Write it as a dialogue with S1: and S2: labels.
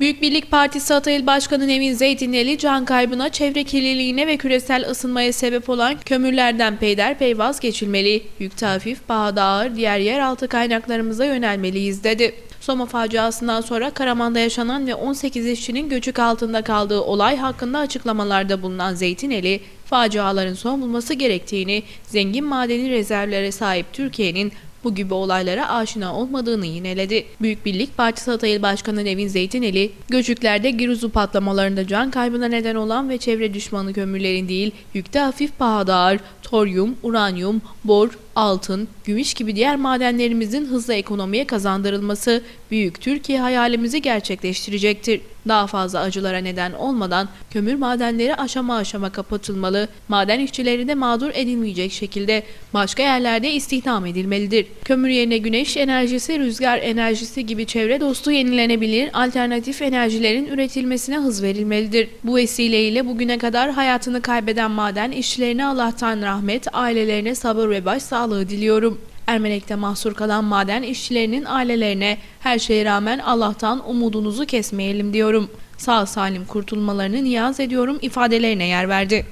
S1: Büyük Birlik Partisi Atayıl Başkanı Nevin Zeytinli can kaybına, çevre kirliliğine ve küresel ısınmaya sebep olan kömürlerden peyderpey vazgeçilmeli. Yükte hafif, pahada ağır diğer yeraltı kaynaklarımıza yönelmeliyiz dedi. Soma faciasından sonra Karaman'da yaşanan ve 18 işçinin göçük altında kaldığı olay hakkında açıklamalarda bulunan Zeytineli, faciaların son bulması gerektiğini, zengin madeni rezervlere sahip Türkiye'nin bu gibi olaylara aşina olmadığını yineledi. Büyük Birlik Partisi Atayıl Başkanı Nevin Zeytineli, göçüklerde giruzu patlamalarında can kaybına neden olan ve çevre düşmanı kömürlerin değil, yükte hafif pahada ağır, toryum, uranyum, bor, altın, gümüş gibi diğer madenlerimizin hızla ekonomiye kazandırılması büyük Türkiye hayalimizi gerçekleştirecektir. Daha fazla acılara neden olmadan kömür madenleri aşama aşama kapatılmalı, maden işçileri de mağdur edilmeyecek şekilde başka yerlerde istihdam edilmelidir. Kömür yerine güneş enerjisi, rüzgar enerjisi gibi çevre dostu yenilenebilir alternatif enerjilerin üretilmesine hız verilmelidir. Bu vesileyle bugüne kadar hayatını kaybeden maden işçilerine Allah'tan rahmet, ailelerine sabır ve başsağlığı diliyorum. Ermenek'te mahsur kalan maden işçilerinin ailelerine her şeye rağmen Allah'tan umudunuzu kesmeyelim diyorum. Sağ salim kurtulmalarını niyaz ediyorum ifadelerine yer verdi.